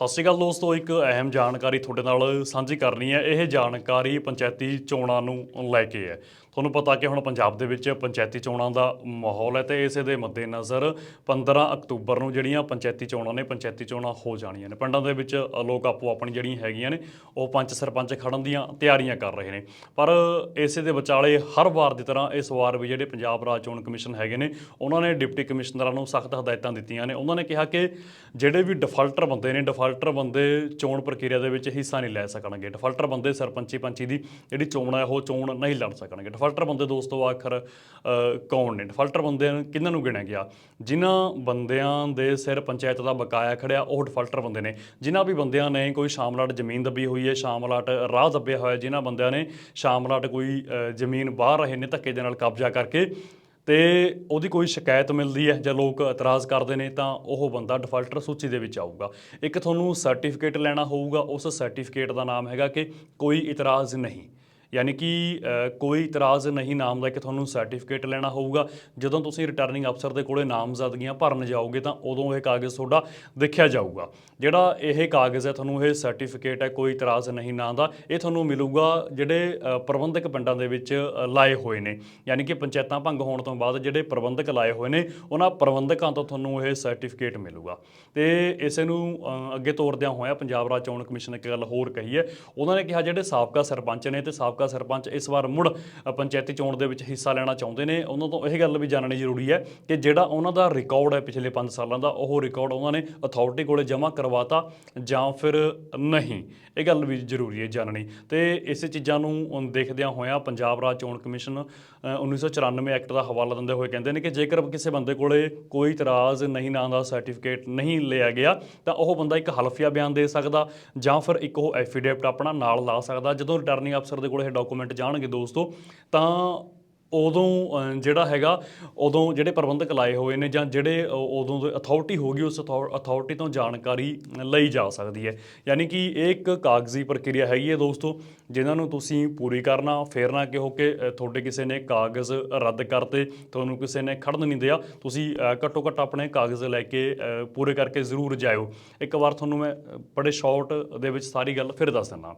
ਸਤਿ ਸ਼੍ਰੀ ਅਕਾਲ ਦੋਸਤੋ, ਇੱਕ ਅਹਿਮ ਜਾਣਕਾਰੀ ਤੁਹਾਡੇ ਨਾਲ ਸਾਂਝੀ ਕਰਨੀ ਹੈ। ਇਹ ਜਾਣਕਾਰੀ ਪੰਚਾਇਤੀ ਚੋਣਾਂ ਨੂੰ ਲੈ ਕੇ ਹੈ। ਤੁਹਾਨੂੰ ਪਤਾ ਕਿ ਹੁਣ ਪੰਜਾਬ ਦੇ ਵਿੱਚ ਪੰਚਾਇਤੀ ਚੋਣਾਂ ਦਾ ਮਾਹੌਲ ਹੈ ਤੇ ਇਸੇ ਦੇ ਮੱਦੇਨਜ਼ਰ 15 ਅਕਤੂਬਰ ਨੂੰ ਜਿਹੜੀਆਂ ਪੰਚਾਇਤੀ ਚੋਣਾਂ ਨੇ, ਪੰਚਾਇਤੀ ਚੋਣਾਂ ਹੋ ਜਾਣੀਆਂ ਨੇ। ਪਿੰਡਾਂ ਦੇ ਵਿੱਚ ਲੋਕ ਆਪੋ ਆਪਣੀ ਜਿਹੜੀਆਂ ਹੈਗੀਆਂ ਨੇ, ਉਹ ਪੰਚ ਸਰਪੰਚ ਖੜਨ ਦੀਆਂ ਤਿਆਰੀਆਂ ਕਰ ਰਹੇ ਨੇ। ਪਰ ਇਸੇ ਦੇ ਵਿਚਾਲੇ ਹਰ ਵਾਰ ਦੀ ਤਰ੍ਹਾਂ ਇਸ ਵਾਰ ਵੀ ਜਿਹੜੇ ਪੰਜਾਬ ਰਾਜ ਚੋਣ ਕਮਿਸ਼ਨ ਹੈਗੇ ਨੇ, ਉਹਨਾਂ ਨੇ ਡਿਪਟੀ ਕਮਿਸ਼ਨਰਾਂ ਨੂੰ ਸਖਤ ਹਦਾਇਤਾਂ ਦਿੱਤੀਆਂ ਨੇ। ਉਹਨਾਂ ਨੇ ਕਿਹਾ ਕਿ ਜਿਹੜੇ ਵੀ ਡਿਫਾਲਟਰ ਬੰਦੇ ਨੇ, ਡਿਫਾਲਟਰ ਬੰਦੇ ਚੋਣ ਪ੍ਰਕਿਰਿਆ ਦੇ ਵਿੱਚ ਹਿੱਸਾ ਨਹੀਂ ਲੈ ਸਕਣਗੇ। ਡਿਫਾਲਟਰ ਬੰਦੇ ਸਰਪੰਚੀ ਪੰਚੀ ਦੀ ਜਿਹੜੀ ਚੋਣ ਹੈ, ਉਹ ਚੋਣ ਨਹੀਂ ਲੜ ਸਕਣਗੇ। ਡਿਫਾਲਟਰ ਬੰਦੇ ਦੋਸਤੋ ਆਖਰ ਕੌਣ ਨੇ? ਡਿਫਾਲਟਰ ਬੰਦਿਆਂ ਨੂੰ ਕਿਹਨਾਂ ਨੂੰ ਗਿਣਿਆ ਗਿਆ? ਜਿਨ੍ਹਾਂ ਬੰਦਿਆਂ ਦੇ ਸਿਰ ਪੰਚਾਇਤ ਦਾ ਬਕਾਇਆ ਖੜਿਆ, ਉਹ ਡਿਫਾਲਟਰ ਬੰਦੇ ਨੇ। ਜਿਨ੍ਹਾਂ ਵੀ ਬੰਦਿਆਂ ਨੇ ਕੋਈ ਸ਼ਾਮਲਾਟ ਜ਼ਮੀਨ ਦੱਬੀ ਹੋਈ ਹੈ ਸ਼ਾਮਲਾਟ ਰਾਹ ਦੱਬਿਆ ਹੋਇਆ, ਜਿਨ੍ਹਾਂ ਬੰਦਿਆਂ ਨੇ ਸ਼ਾਮਲਾਟ ਕੋਈ ਜ਼ਮੀਨ ਬਾਹਰ ਰਹੇ ਨੇ, ਧੱਕੇ ਦੇ ਨਾਲ ਕਬਜ਼ਾ ਕਰਕੇ, ਤੇ ਉਹਦੀ ਕੋਈ ਸ਼ਿਕਾਇਤ ਮਿਲਦੀ ਹੈ, ਜਾਂ ਲੋਕ ਇਤਰਾਜ਼ ਕਰਦੇ ਨੇ, ਤਾਂ ਉਹ ਬੰਦਾ ਡਿਫਾਲਟਰ ਸੂਚੀ ਦੇ ਵਿੱਚ ਆਊਗਾ। ਇੱਕ ਤੁਹਾਨੂੰ ਸਰਟੀਫਿਕੇਟ ਲੈਣਾ ਹੋਊਗਾ, ਉਸ ਸਰਟੀਫਿਕੇਟ ਦਾ ਨਾਮ ਹੈਗਾ ਕਿ ਕੋਈ ਇਤਰਾਜ਼ ਨਹੀਂ। ਯਾਨੀ ਕਿ ਕੋਈ ਇਤਰਾਜ਼ ਨਹੀਂ ਨਾਮ ਦਾ ਕਿ ਤੁਹਾਨੂੰ ਸਰਟੀਫਿਕੇਟ ਲੈਣਾ ਹੋਊਗਾ। ਜਦੋਂ ਤੁਸੀਂ ਰਿਟਰਨਿੰਗ ਅਫਸਰ ਦੇ ਕੋਲੇ ਨਾਮਜ਼ਦਗੀਆਂ ਭਰਨ ਜਾਓਗੇ ਤਾਂ ਉਦੋਂ ਇਹ ਕਾਗਜ਼ ਤੁਹਾਡਾ ਦੇਖਿਆ ਜਾਊਗਾ। ਜਿਹੜਾ ਇਹ ਕਾਗਜ਼ ਹੈ, ਤੁਹਾਨੂੰ ਇਹ ਸਰਟੀਫਿਕੇਟ ਹੈ, ਕੋਈ ਇਤਰਾਜ਼ ਨਹੀਂ ਨਾਂ ਦਾ। ਇਹ ਤੁਹਾਨੂੰ ਮਿਲੂਗਾ ਜਿਹੜੇ ਪ੍ਰਬੰਧਕ ਪਿੰਡਾਂ ਦੇ ਵਿੱਚ ਲਾਏ ਹੋਏ ਨੇ। ਯਾਨੀ ਕਿ ਪੰਚਾਇਤਾਂ ਭੰਗ ਹੋਣ ਤੋਂ ਬਾਅਦ ਜਿਹੜੇ ਪ੍ਰਬੰਧਕ ਲਾਏ ਹੋਏ ਨੇ, ਉਹਨਾਂ ਪ੍ਰਬੰਧਕਾਂ ਤੋਂ ਤੁਹਾਨੂੰ ਇਹ ਸਰਟੀਫਿਕੇਟ ਮਿਲੂਗਾ। ਤੇ ਇਸੇ ਨੂੰ ਅੱਗੇ ਤੋਰਦਿਆਂ ਹੋਇਆ ਪੰਜਾਬ ਰਾਜ ਚੋਣ ਕਮਿਸ਼ਨ ਨੇ ਇੱਕ ਗੱਲ ਹੋਰ ਕਹੀ ਹੈ। ਉਹਨਾਂ ਨੇ ਕਿਹਾ ਜਿਹੜੇ ਸਾਬਕਾ ਸਰਪੰਚ ਨੇ ਤੇ ਸਾਬਕਾ ਸਰਪੰਚ ਇਸ ਵਾਰ ਮੁੜ ਪੰਚਾਇਤੀ ਚੋਣ ਦੇ ਵਿੱਚ ਹਿੱਸਾ ਲੈਣਾ ਚਾਹੁੰਦੇ ਨੇ। ਉਹਨਾਂ ਤੋਂ ਇਹ ਗੱਲ ਵੀ ਜਾਣਨੀ ਜ਼ਰੂਰੀ ਹੈ ਕਿ ਜਿਹੜਾ ਉਹਨਾਂ ਦਾ ਰਿਕਾਰਡ ਹੈ ਪਿਛਲੇ 5 ਸਾਲਾਂ ਦਾ ਉਹ ਰਿਕਾਰਡ ਉਹਨਾਂ ਨੇ ਅਥਾਰਟੀ ਕੋਲੇ ਜਮ੍ਹਾਂ ਕਰਵਾਤਾ ਜਾਂ ਫਿਰ ਨਹੀਂ। ਇਹ ਗੱਲ ਵੀ ਜ਼ਰੂਰੀ ਹੈ ਜਾਣਨੀ। ਤੇ ਇਸੇ ਚੀਜ਼ਾਂ ਨੂੰ ਦੇਖਦਿਆਂ ਹੋਇਆਂ ਪੰਜਾਬ ਰਾਜ ਚੋਣ ਕਮਿਸ਼ਨ ਅ, 1994 ਐਕਟ ਦਾ ਹਵਾਲਾ ਦਿੰਦੇ ਹੋਏ ਕਹਿੰਦੇ ਨੇ ਕਿ ਜੇਕਰ ਕਿਸੇ ਬੰਦੇ ਕੋਲੇ ਕੋਈ ਇਤਰਾਜ਼ ਨਹੀਂ ਨਾਂ ਦਾ ਸਰਟੀਫਿਕੇਟ ਨਹੀਂ ਲਿਆ ਗਿਆ ਤਾਂ ਉਹ ਬੰਦਾ ਇੱਕ ਹਲਫੀਆ ਬਿਆਨ ਦੇ ਸਕਦਾ ਜਾਂ ਫਿਰ ਇੱਕ ਉਹ ਐਫੀਡੇਵਿਟ ਆਪਣਾ ਨਾਲ ਲਾ ਸਕਦਾ। ਜਦੋਂ ਰਿਟਰਨਿੰਗ ਅਫਸਰ ਦੇ ਕੋਲ ਇਹ ਡਾਕੂਮੈਂਟ ਜਾਣਗੇ ਦੋਸਤੋ, ਤਾਂ ਉਦੋਂ ਜਿਹੜਾ ਹੈਗਾ, ਉਦੋਂ ਜਿਹੜੇ ਪ੍ਰਬੰਧਕ ਲਾਏ ਹੋਏ ਨੇ ਜਾਂ ਜਿਹੜੇ ਉਦੋਂ ਦੇ ਅਥਾਰਟੀ ਹੋਗੀ ਉਸ ਅਥਾਰਟੀ ਤੋਂ ਜਾਣਕਾਰੀ ਲਈ ਜਾ ਸਕਦੀ ਹੈ। ਯਾਨੀ ਕਿ ਇਹ ਇੱਕ ਕਾਗਜ਼ੀ ਪ੍ਰਕਿਰਿਆ ਹੈਗੀ ਹੈ ਦੋਸਤੋ, ਜਿਨ੍ਹਾਂ ਨੂੰ ਤੁਸੀਂ ਪੂਰੀ ਕਰਨਾ, ਫੇਰ ਨਾ ਕਿਹੋ ਕਿ ਤੁਹਾਡੇ ਕਿਸੇ ਨੇ ਕਾਗਜ਼ ਰੱਦ ਕਰਤੇ, ਤੁਹਾਨੂੰ ਕਿਸੇ ਨੇ ਖੜਨ ਨਹੀਂ ਦਿਆ, ਤੁਸੀਂ ਘੱਟੋ ਘੱਟ ਆਪਣੇ ਕਾਗਜ਼ ਲੈ ਕੇ ਪੂਰੇ ਕਰਕੇ ਜ਼ਰੂਰ ਜਾਇਓ। ਇੱਕ ਵਾਰ ਤੁਹਾਨੂੰ ਮੈਂ ਬੜੇ ਸ਼ਾਰਟ ਦੇ ਵਿੱਚ ਸਾਰੀ ਗੱਲ ਫਿਰ ਦੱਸ ਦਿੰਦਾ।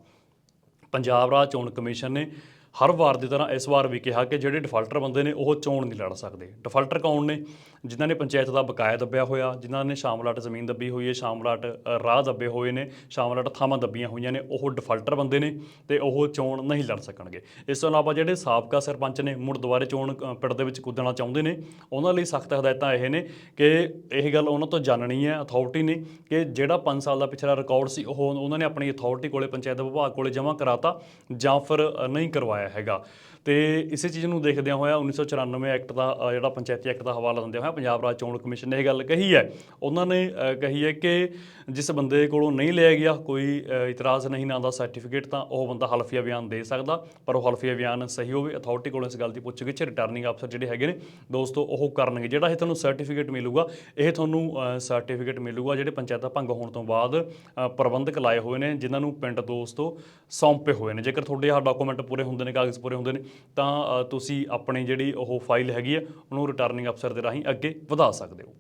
ਪੰਜਾਬ ਰਾਜ ਚੋਣ ਕਮਿਸ਼ਨ ਨੇ ਹਰ ਵਾਰ ਦੀ ਤਰ੍ਹਾਂ ਇਸ ਵਾਰ ਵੀ ਕਿਹਾ ਕਿ ਜਿਹੜੇ ਡਿਫਾਲਟਰ ਬੰਦੇ ਨੇ ਉਹ ਚੋਣ ਨਹੀਂ ਲੜ ਸਕਦੇ। ਡਿਫਾਲਟਰ ਕੌਣ ਨੇ? ਜਿਨ੍ਹਾਂ ਨੇ ਪੰਚਾਇਤ ਦਾ ਬਕਾਇਆ ਦੱਬਿਆ ਹੋਇਆ, ਜਿਨ੍ਹਾਂ ਨੇ ਸ਼ਾਮਲਾਟ ਜ਼ਮੀਨ ਦੱਬੀ ਹੋਈ ਹੈ ਸ਼ਾਮਲਾਟ ਰਾਹ ਦੱਬੇ ਹੋਏ ਨੇ ਸ਼ਾਮਲਾਟ ਥਾਵਾਂ ਦੱਬੀਆਂ ਹੋਈਆਂ ਨੇ, ਉਹ ਡਿਫਾਲਟਰ ਬੰਦੇ ਨੇ ਤੇ ਉਹ ਚੋਣ ਨਹੀਂ ਲੜ ਸਕਣਗੇ। ਇਸ ਤੋਂ ਇਲਾਵਾ ਜਿਹੜੇ ਸਾਬਕਾ ਸਰਪੰਚ ਨੇ ਮੁੜ ਦੁਬਾਰੇ ਚੋਣ ਪਿੰਡ ਦੇ ਵਿੱਚ ਕੁੱਦਣਾ ਚਾਹੁੰਦੇ ਨੇ, ਉਹਨਾਂ ਲਈ ਸਖਤ ਹਦਾਇਤਾਂ ਇਹ ਨੇ ਕਿ ਇਹ ਗੱਲ ਉਹਨਾਂ ਤੋਂ ਜਾਣਨੀ ਹੈ ਅਥਾਰਟੀ ਨੇ ਕਿ ਜਿਹੜਾ 5 ਸਾਲ ਦਾ ਪਿਛਲਾ ਰਿਕਾਰਡ ਸੀ, ਉਹ ਉਹਨਾਂ ਨੇ ਆਪਣੀ ਅਥਾਰਟੀ ਕੋਲੇ, ਪੰਚਾਇਤ ਵਿਭਾਗ ਕੋਲੇ ਜਮ੍ਹਾਂ ਕਰਾਤਾ ਜਾਂ ਫਿਰ ਨਹੀਂ ਕਰਵਾਇਆ। ਹੈਗਾ। ਤੇ ਇਸੇ ਚੀਜ਼ ਨੂੰ ਦੇਖਦਿਆਂ ਹੋਇਆ 1994 ਐਕਟ ਦਾ ਜਿਹੜਾ ਪੰਚਾਇਤੀ ਐਕਟ ਦਾ ਹਵਾਲਾ ਦਿੰਦੇ ਹੋਇਆ ਪੰਜਾਬ ਰਾਜ ਚੋਣ ਕਮਿਸ਼ਨ ਨੇ ਇਹ ਗੱਲ ਕਹੀ ਹੈ। ਉਹਨਾਂ ਨੇ ਕਹੀ ਹੈ ਕਿ ਜਿਸ ਬੰਦੇ ਕੋਲੋਂ ਨਹੀਂ ਲਿਆ ਗਿਆ, ਕੋਈ ਇਤਰਾਜ਼ ਨਹੀਂ, ਨਾ ਦਾ ਸਰਟੀਫਿਕੇਟ ਤਾਂ ਉਹ ਬੰਦਾ ਹਲਫੀਆ ਬਿਆਨ ਦੇ ਸਕਦਾ। ਪਰ ਉਹ ਹਲਫੀਆ ਬਿਆਨ ਸਹੀ ਹੋਵੇ ਅਥਾਰਟੀ ਕੋਲੋਂ ਇਸ ਗੱਲ ਦੀ ਪੁੱਛਗਿੱਛ ਰਿਟਰਨਿੰਗ ਅਫਸਰ ਜਿਹੜੇ ਹੈਗੇ ਨੇ, ਦੋਸਤੋ ਉਹ ਕਰਨਗੇ। ਜਿਹੜਾ ਇਹ ਤੁਹਾਨੂੰ ਸਰਟੀਫਿਕੇਟ ਮਿਲੂਗਾ, ਇਹ ਤੁਹਾਨੂੰ ਸਰਟੀਫਿਕੇਟ ਮਿਲੂਗਾ ਜਿਹੜੇ ਪੰਚਾਇਤਾਂ ਭੰਗ ਹੋਣ ਤੋਂ ਬਾਅਦ ਪ੍ਰਬੰਧਕ ਲਾਏ ਹੋਏ ਨੇ, ਜਿਨ੍ਹਾਂ ਨੂੰ ਪਿੰਡ ਦੋਸਤੋ ਸੌਂਪੇ ਹੋਏ ਨੇ। ਜੇਕਰ ਤੁਹਾਡੇ ਆਹ ਡਾਕੂਮੈਂਟ ਪੂਰੇ ਹੁੰਦੇ ਨੇ ਕਾਗਜ਼ ਪੂਰੇ ਹੁੰਦੇ ਨੇ, ਤਾਂ ਤੁਸੀਂ ਆਪਣੀ ਜਿਹੜੀ ਉਹ ਫਾਈਲ ਹੈਗੀ ਹੈ ਉਹਨੂੰ ਰਿਟਰਨਿੰਗ ਅਫਸਰ ਦੇ ਰਾਹੀਂ ਅੱਗੇ ਵਧਾ ਸਕਦੇ ਹੋ।